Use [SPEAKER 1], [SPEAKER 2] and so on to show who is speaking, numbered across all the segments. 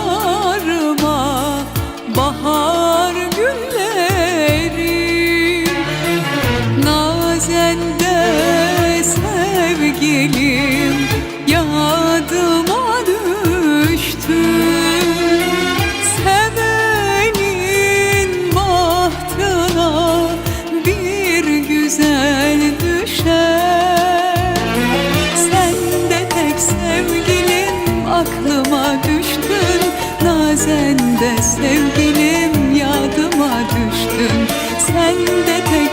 [SPEAKER 1] bağlarıma bahar günleri. Nazende sevgilim yar aklıma düştün. Nazen de sevgilim yadıma düştün. Sen de tek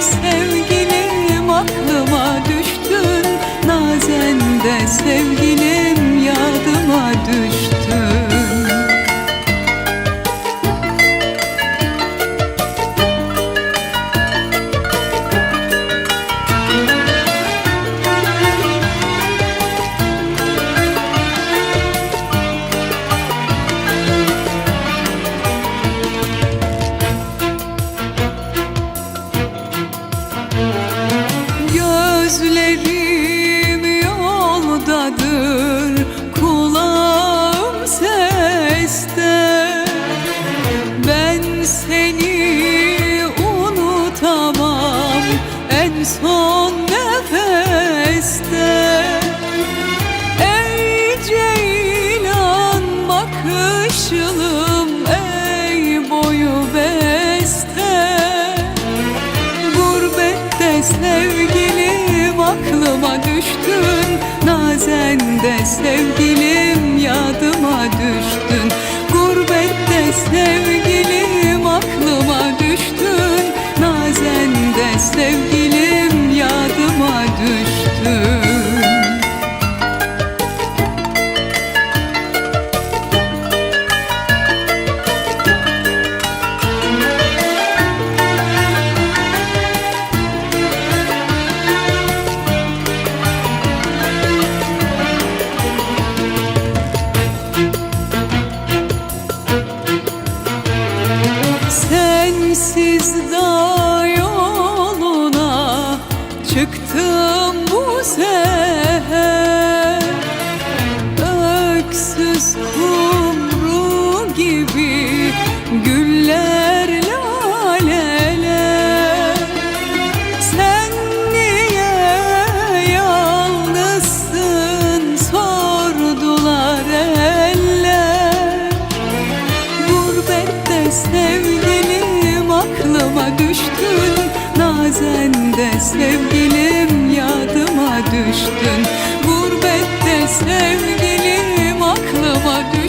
[SPEAKER 1] yoldadır, kulağım seste. Ben seni unutamam en son nefeste. Ey ceylan bakışlım, Nazende sevgilim yadıma düştün. Gurbette sevgilim Sensiz dağ yoluna çıktım bu seher düştün. Nazende sevgilim yadıma düştün. Gurbette sevgilim aklıma düştün